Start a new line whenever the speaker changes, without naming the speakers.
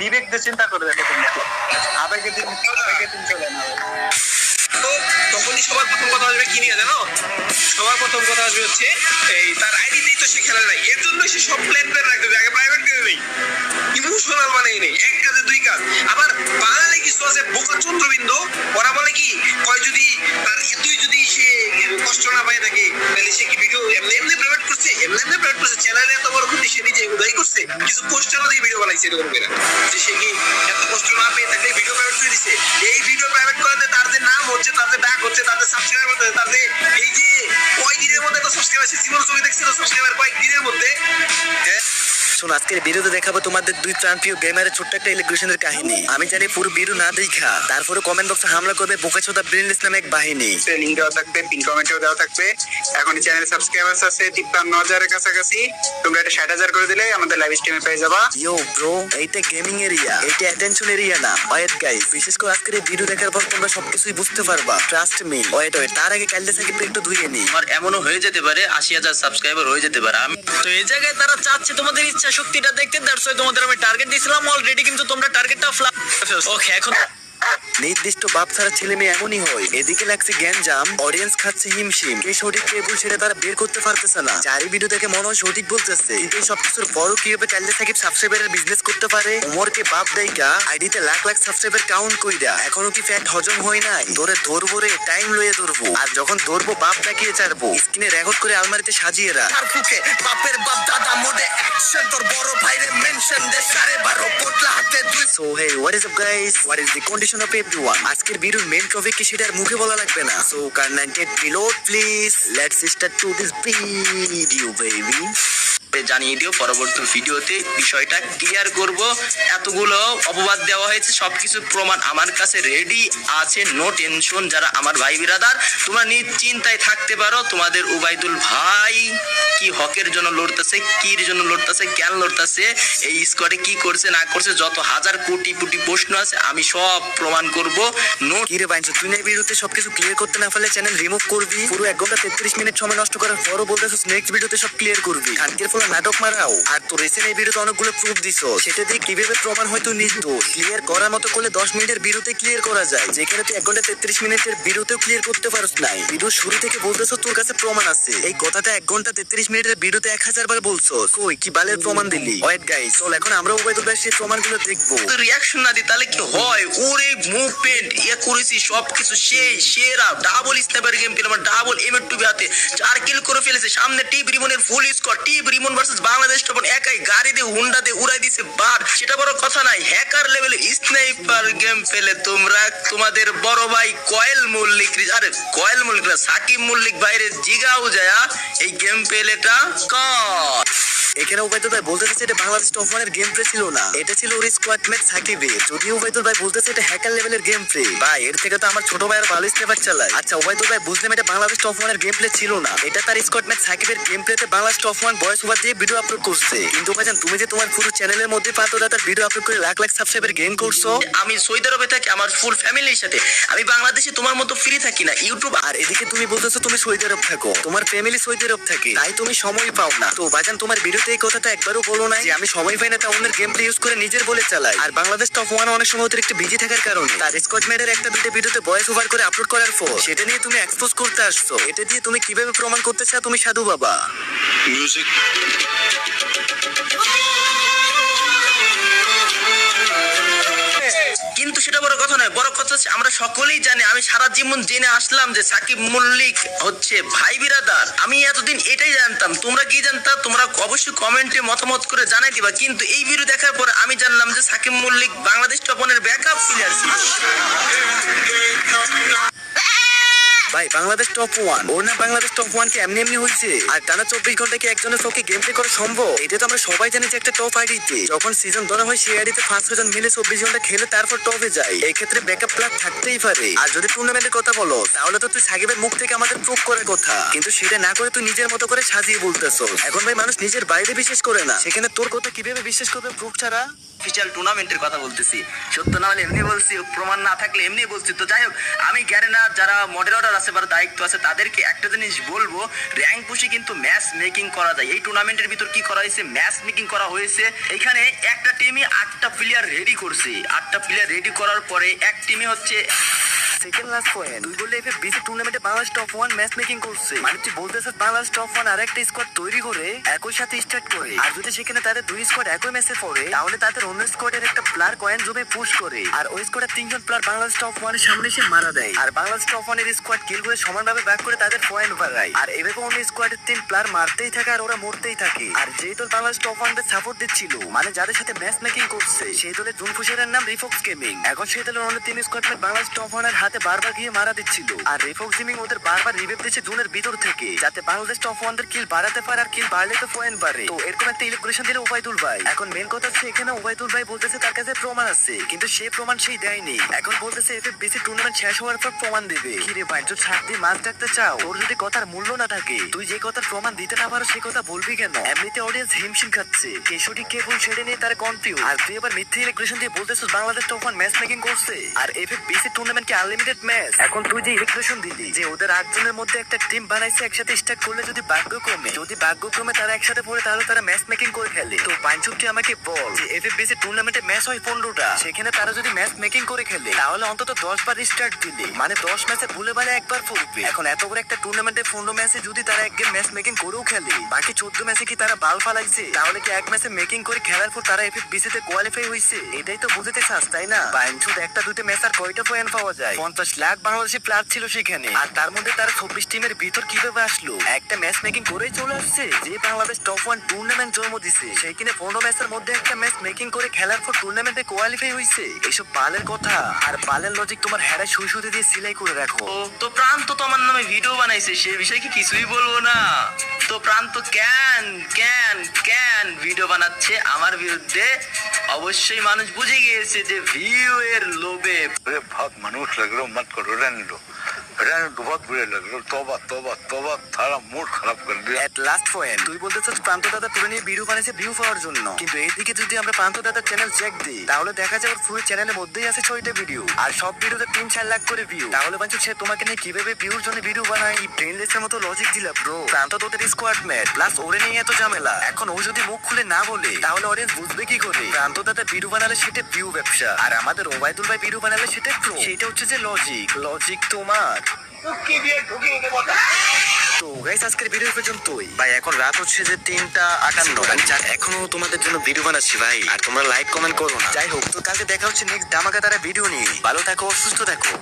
বিবেক দিয়ে চিন্তা করে দেখো তুমি আবেগের দিন আবেগের দিন চলে না
তখনই সবার প্রথম কথা আসবে কি নিয়ে জানো সবার প্রথম কথা আসবে হচ্ছে এই তার আইডিতেই তো সে খেলা নাই এর জন্য সে সব প্ল্যান প্ল্যান রাখতে হবে আগে প্রাইভেট করে নেই ইমোশনাল মানে নেই এক কাজে দুই কাজ আবার বাঙালি কিছু আছে বোকা চন্দ্রবিন্দু ওরা বলে কি কয় যদি তার এতই যদি সে কষ্ট না পায় থাকে তাহলে সে কি ভিডিও এমনি এমনি প্রাইভেট করছে এমনি এমনি করছে, চ্যানেলে এত বড় ক্ষতি, সে নিজে উদয় করছে। কিছু পোস্টারও দিয়ে ভিডিও বানাইছে এরকম করে। যে সে কি এত কষ্ট না পেয়ে থাকলে ভিডিও প্রাইভেট করে দিছে? এই ভিডিও প্রাইভেট করাতে যে নাম হচ্ছে যে ডাক হচ্ছে, তার যে সাবস্ক্রাইবার হচ্ছে যে এই যে কয়েকদিনের মধ্যে তো সাবস্ক্রাইবার সে জীবন ছবি দেখছিল সাবস্ক্রাইবার কয়েকদিনের মধ্যে হ্যাঁ?
শোন আজকের ভিডিওতে দেখাবো তোমাদের দুই প্রাণপ্রিয় গেমারের ছোট্ট একটা ইলেকট্রিশিয়ানের কাহিনী। আমি জানি পুরো ভিডিও না দেখা তারপরে কমেন্ট বক্সে হামলা করবে বোকাচোদা ব্রেনলেস নামে এক বাহিনী।
লিঙ্ক দেওয়া থাকবে পিন কমেন্টেও দেওয়া থাকবে। এখন চ্যানেল সাবস্ক্রাইবার্স আছে তিপ্পান্ন হাজারের কাছাকাছি। তোমরা এটা ষাট হাজার করে দিলে আমাদের লাইভ স্ট্রিমে পেয়ে যাবা।
ইয়ো ব্রো এইটা গেমিং এরিয়া এইটা অ্যাটেনশন এরিয়া না। ওয়েট গাইস বিশেষ করে আজকের এই ভিডিও দেখার পর তোমরা সবকিছুই বুঝতে পারবা ট্রাস্ট মি ওয়েট ওয়েট তার আগে কালকে থেকে একটু ধুয়ে নি।
আমার এমনও হয়ে যেতে পারে আশি হাজার সাবস্ক্রাইবার হয়ে যেতে পারে। আমি তো এই জায়গায় তারা চাচ্ছে তোমাদের ইচ্ছা শক্তিটা দেখতে দ্যাটস তোমাদের আমি টার্গেট দিয়েছিলাম অলরেডি কিন্তু তোমরা টার্গেটটা ফ্লাপ ওকে এখন
নির্দিষ্ট বাপ ছাড়া ছেলে মেয়ে এমনই হয়। এদিকে লাগছে জ্ঞান জাম অডিয়েন্স খাচ্ছে হিমশিম। কে সঠিক কে ভুল সেটা তারা বের করতে পারতেছে না। চারি ভিডিও দেখে মনে হয় সঠিক বলতেছে। কিন্তু এই সবকিছুর পরও কীভাবে কালকে সাকিব সাবস্ক্রাইবারের বিজনেস করতে পারে? ওমরকে বাপ দেয়কা আইডিতে লাখ লাখ সাবস্ক্রাইবার কাউন্ট কইরা। এখনও কি ফ্যাট হজম হয় নাই? ধরে ধরবো রে টাইম লয়ে ধরবো। আর যখন ধরবো বাপ ডাকিয়ে ছাড়বো। স্ক্রিনে রেকর্ড করে আলমারিতে সাজিয়ে রাখ।
তার বুকে বাপের বাপ দাদা মোডে অ্যাকশন তোর বড় ভাইরে মেনশন দে সাড়ে বারো পোটলা হাতে দুই
so hey what is up guys what is the condition of everyone আজকের বিরুর মেইন টপিক কি সেটা মুখে বলা লাগবে না। সো কার নাইনটেড please let's start to this video baby
জানিয়ে দিও পরবর্তী ভিডিওতে। বিষয়টা ক্লিয়ার করব। এতগুলো অপবাদ দেওয়া হয়েছে, সবকিছু প্রমাণ আমার কাছে রেডি আছে নো টেনশন যারা আমার ভাই বিরাদার, তোমরা নিশ্চিন্তায় থাকতে পারো। তোমাদের উবাইদুল ভাই কি হকের জন্য লড়তেছে, কির জন্য লড়তেছে, কেন লড়তেছে, এই স্কোয়াডে কি করছে, না করছে, যত হাজার কোটি কোটি প্রশ্ন আছে, আমি সব প্রমাণ করব। নো
কি রে বাইনছো তুই না ভিডিওতে সবকিছু ক্লিয়ার করতে না পারলে চ্যানেল রিমুভ করবি? পুরো এক ঘণ্টা তেত্রিশ মিনিট সময় নষ্ট করার পরও বলতেছিস নেক্সট ভিডিওতে সব ক্লিয়ার করবি। খানকের ফলে নাটক মারাও। আর তোর রিসেন্ট এই ভিডিওতে অনেকগুলো প্রুফ দিছ। সেটা দিয়ে কীভাবে প্রমাণ হয় তুই নির্দোষ? ক্লিয়ার করার মতো করলে দশ মিনিটের ভিডিওতে ক্লিয়ার করা যায়। যেখানে তুই এক ঘণ্টা তেত্রিশ মিনিটের ভিডিওতেও ক্লিয়ার করতে পারস নাই। ভিডিও শুরু থেকে বলতেছো তোর কাছে প্রমাণ আছে। এই কথাটা এক ঘণ্টা তেত্রিশ মিনিটের ভিডিওতে এক হাজার বার বলছো। কই, কি বালের প্রমাণ দিলি? ওয়েট গাইস চল, এখন আমরা উবাইদুল ভাই সেই প্রমাণগুলো দেখব।
রিয়াকশন না দিই তাহলে কি হয়? ওরে মুভমেন্ট ইয়ে করেছি, সবকিছু সেই, সেরা ডাবল স্ন্যাপার গেম আমার ডাবল এম টু হাতে। চার কিল করে ফেলেছে। সামনে টিপ রিমনের ফুল স্কোর টিপ রিমন ভার্সেস বাংলাদেশ তখন একাই গাড়ি দিয়ে, হুন্ডা দিয়ে উড়াই দিছে বার। সেটা বড় কথা নাই হ্যাকার লেভেলে স্নাইপার গেম ফেলে তোমরা, তোমাদের বড় ভাই কয়েল মল্লিক আরে, কয়েল মল্লিক সাকিব মল্লিক বাইরে জিগাও যায় এই গেম পেলেটা কর।
এখানে উবাইদুল ভাই বলতে চাইছে এটা বাংলাদেশ টপ ওয়ানের গেম প্লে ছিল না। এটা ছিল ওর স্কোয়াড ম্যাচ সাকিবে যদিও উবাইদুল ভাই বলতেছে এটা হ্যাকার লেভেলের গেম প্লে ভাই এর থেকে তো আমার ছোট ভাইয়ের ভালো স্টেপার চালায়। আচ্ছা উবাইদুল ভাই বুঝলাম এটা বাংলাদেশ টপ ওয়ানের গেম প্লে ছিল না। এটা তার স্কোয়াড ম্যাচ সাকিবের গেম প্লেতে বাংলাদেশ টপ ওয়ান বয়স ওভার দিয়ে ভিডিও আপলোড করছে। কিন্তু ভাইজান তুমি যে তোমার পুরো চ্যানেলের মধ্যে পাতো তার ভিডিও আপলোড করে লাখ লাখ সাবস্ক্রাইবার গেম করছ।
আমি সৌদি আরবে থাকি আমার ফুল ফ্যামিলির সাথে। আমি বাংলাদেশে তোমার মতো ফ্রি থাকি না ইউটিউব
আর এদিকে তুমি বলতেছো তুমি সৌদি আরব থাকো। তোমার ফ্যামিলি সৌদি আরব থাকে। তাই তুমি সময় পাও না। তো ভাইজান তোমার ভিডিওতে এই কথাটা একবারও বলো না যে আমি সময় পাই না তা অন্যের গেম প্লে ইউজ করে নিজের বলে চালাই। আর বাংলাদেশ টপ ওয়ান অনেক সময় অতিরিক্ত বিজি থাকার কারণে। তার স্কট ম্যাডের একটা দুটো ভিডিওতে ভয়েস ওভার করে আপলোড করার পর, সেটা নিয়ে তুমি এক্সপোজ করতে আসছো। এটা দিয়ে তুমি কীভাবে প্রমাণ করতে চাও তুমি সাধু বাবা?
কিন্তু সেটা বড় কথা নয়, বড় কথা হচ্ছে আমরা সকলেই জানি, আমি সারা জীবন জেনে আসলাম যে সাকিব মল্লিক হচ্ছে ভাই বিরাদার। আমি এতদিন এটাই জানতাম, তোমরা কি জানতা? তোমরা অবশ্যই কমেন্টে মতামত করে জানাই দিবা, কিন্তু এই ভিডিও দেখার পর আমি জানলাম যে সাকিব মল্লিক বাংলাদেশ টপনের ব্যাকআপ প্লেয়ার ছিল।
ভাই, বাংলাদেশ টপ ওয়ান ওর না বাংলাদেশ টপ ওয়ান কি এমনি এমনি হয়েছে? আর টানা চব্বিশ ঘণ্টা কি একজনের পক্ষে গেম প্লে করা সম্ভব? এটা তো আমরা সবাই জানি যে একটা টপ আইডিতে যখন সিজন ধরা হয়, সেই আইডিতে পাঁচ ছজন মিলে চব্বিশ ঘণ্টা খেলে তারপর টপে যায়। এই ব্যাকআপ প্ল্যান থাকতেই পারে। আর যদি টুর্নামেন্টের কথা বলো, তাহলে তো তুই সাকিবের মুখ থেকে আমাদের প্রুভ করার কথা। কিন্তু সেটা না করে তুই নিজের মতো করে সাজিয়ে বলতেছো এখন ভাই, মানুষ নিজের বাইরে বিশ্বাস করে না। সেখানে তোর কথা কীভাবে বিশ্বাস করবে প্রুফ ছাড়া?
অফিসিয়াল টুর্নামেন্টের কথা বলতেছি। সত্য না হলে এমনি বলছি, প্রমাণ না থাকলে এমনি বলছি। তো যাই হোক, আমি গ্যারেনা যারা মডারেটর আছে বা দায়িত্ব আছে, তাদেরকে একটা জিনিস বলব র্যাঙ্ক পুষে কিন্তু ম্যাচ মেকিং করা যায়। এই টুর্নামেন্টের ভিতর কি করা হয়েছে? ম্যাচ মেকিং করা হয়েছে। এখানে একটা টিমই আটটা প্লেয়ার রেডি করছে। আটটা প্লেয়ার রেডি করার পরে এক টিমে হচ্ছে
সেকেন্ড লাস্ট পয়েন্ট তুই বললে এফএ বিসি টুর্নামেন্টে Bangladesh top one match making করছে। মানে তুই বলতেছিস বাংলাদেশ টপ ওয়ান আর একটা স্কোয়াড তৈরি করে একই সাথে স্টার্ট করে। আর যদি সেখানে তাদের দুই স্কোয়াড একই ম্যাচে পড়ে, তাহলে তাদের অন্য স্কোয়াডের একটা প্লেয়ার কয়েন জমে পুশ করে। আর ওই স্কোয়াডের তিনজন প্লেয়ার বাংলাদেশ টপ ওয়ানের সামনে এসে মারা দেয়। আর বাংলাদেশ টপ ওয়ানের স্কোয়াড কিল করে সমানভাবে ব্যাক করে তাদের পয়েন্ট বাড়ায় আর এভাবে অন্য স্কোয়াডের তিন প্লেয়ার মারতেই থাকে আর ওরা মরতেই থাকে। আর যেই দল বাংলাদেশ টপ ওয়ানদের সাপোর্ট দিচ্ছিল মানে যাদের সাথে ম্যাচ মেকিং করছে, সেই দলের জুন ফুসের নাম রিফক্স গেমিং। এখন সেই দলের অন্য তিন স্কোয়াড বাংলাদেশ টপ ওয়ানের হাতে বারবার গিয়ে মারা দিচ্ছিল। আর রিফক্স গেমিং ওদের বারবার রিভেভ দিচ্ছে জুনের ভিতর থেকে, যাতে বাংলাদেশ টপ ওয়ানদের কিল বাড়াতে পারে আর কিল বাড়লে তো পয়েন্ট বাড়ে। তো এরকম একটা ইলেকট্রেশন দিলে ওবায়দুল ভাই। এখন মেন কথা হচ্ছে এখানে ওবায়দুল ভাই বলতেছে তার কাছে প্রমাণ আছে, কিন্তু সে প্রমাণ সেই দেয়নি। এখন বলতেছে এফএফ বিসি টুর্নামেন্ট শেষ হওয়ার পর প্রমাণ দেবে। কি রে ভাই তুই ছাড় মাছ ডাকতে চাও? তোর যদি কথার মূল্য না থাকে, তুই যে কথার প্রমাণ দিতে না পারো সেই কথা বলবি কেন? এমনিতে অডিয়েন্স হিমশিম খাচ্ছে। কে সঠিক কে ভুল সেটা নিয়ে তার কনফিউজ আর তুই এবার মিথ্যে ইলেকট্রেশন দিয়ে বলতেছিস Bangladesh top one match making করছে? আর এফএফ বিসি টুর্নামেন্ট কি আনলিমিটেড ম্যাচ এখন তুই যে ইলেকট্রেশন দিলি, যে ওদের আটজনের মধ্যে একটা টিম বানাইছে, একসাথে স্টার্ট করলে যদি ভাগ্যক্রমে যদি ভাগ্যক্রমে তারা একসাথে পড়ে, তাহলে তারা ম্যাচ মেকিং করে খেলে তো পাঞ্চুপটি আমাকে বল যে এফএফ বিসি টুর্নামেন্টে ম্যাচ হয় পনেরোটা। সেখানে তারা যদি ম্যাচ মেকিং করে খেলে, তাহলে অন্তত দশ বার স্টার্ট দিলে। মানে দশ ম্যাচে ভুলে বালে একবার পড়বে। এখন এত বড় একটা টুর্নামেন্টে পনেরো ম্যাচে যদি তারা এক গেম ম্যাচ মেকিং করেও খেলে, বাকি চোদ্দ ম্যাচে কি তারা বাল ফালাইছে? তাহলে কি এক ম্যাচে মেকিং করে খেলার পর তারা এফএফ বিসি তে কোয়ালিফাই হয়েছে এটাই তো বুঝতে চাস, তাই না? পাঞ্চুত একটা দুটো ম্যাচ আর কয়টা পয়েন্ট পাওয়া যায়? পঞ্চাশ লাখ বাংলাদেশি প্লেয়ার ছিল সেখানে। আর তার মধ্যে তারা চব্বিশ টিমের ভিতর কীভাবে আসলো? একটা ম্যাচ মেকিং করেই চলে আসছে, যে বাংলাদেশ টপ ওয়ান টুর্নামেন্ট জন্ম দিছে। সেইখানে পনেরো ম্যাচের মধ্যে একটা ম্যাচ মেকিং করে খেলার পর টুর্নামেন্টে কোয়ালিফাই হয়েছে এইসব বালের কথা। আর বালের লজিক তোমার হেরায় সুই সুতি দিয়ে সিলাই করে রাখো।
তো প্রান্ত তো আমার নামে ভিডিও বানাইছে, সে বিষয়ে কি কিছুই বলব না। তো প্রান্ত কেন কেন কেন ভিডিও বানাচ্ছে আমার বিরুদ্ধে? অবশ্যই মানুষ বুঝে গিয়েছে যে ভিউ এর লোভে।
ভাগ মানুষ লাগল
মত করো রেন তুই বলতে প্রান্ত দাদা ভিডিও বানিয়েছে ভিউ পাওয়ার জন্য। কিন্তু এইদিকে যদি আমরা প্রান্ত চ্যানেল দিই, তাহলে দেখা চ্যানেলের মধ্যেই আছে ভিডিও আর সব ভিডিওতে তিন চার লাখ করে ভিউ সে তোমাকে নিয়ে ভিউর জন্য ভিডিও মতো লজিক স্কোয়াড ম্যাট প্লাস ওরে নিয়ে এত ঝামেলা। এখন ও যদি মুখ খুলে না বলে, তাহলে বুঝবে কি করে? প্রান্ত দাদা বানালে সেটা ভিউ ব্যবসা, আর আমাদের ওবায়দুল ভাই বিরু বানালে সেটা প্রো সেটা হচ্ছে যে লজিক লজিক তোমার। তো গাইস আজকের ভিডিও পর্যন্তই। ভাই, এখন রাত হচ্ছে যে তিনটা আটান্ন। যা- এখনও তোমাদের জন্য ভিডিও বানাচ্ছি ভাই। আর তোমরা লাইক কমেন্ট করো না। যাই হোক, তো কালকে দেখা হচ্ছে নেক্সট ধামাকা তারা ভিডিও নিয়ে। ভালো থাকো, সুস্থ থাকো।